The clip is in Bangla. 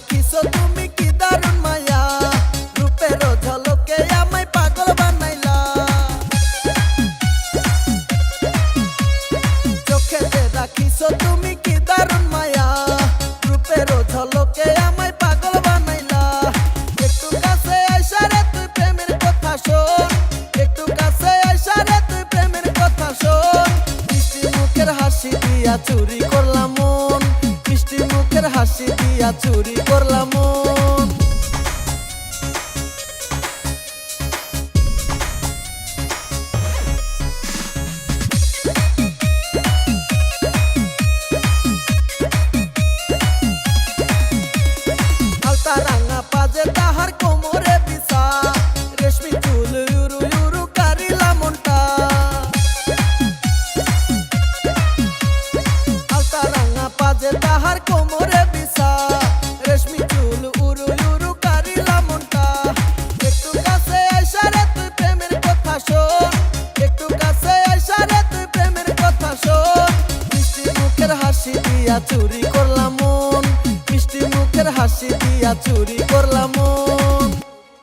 রাখিস তুমি কি দারুণ মায়া? রূপের ঝলকে আমায় পাগল বানাইলা। চোখেতে রাখিস তুমি কি দারুণ মায়া? রূপের ঝলকে আমায় পাগল বানাইলা। একটু কাছে আইসারে তুই প্রেমের কথা শোন। একটু কাছে আইসারে তুই প্রেমের কথা শোন। মুখের হাসি দিয়া চুরি করলাম মন। মুখের হাসি দিয়া চুরি করলাম। দিয়া চুরি করলাম মন। মিষ্টি মুখের হাসি দিয়া চুরি করলাম মন।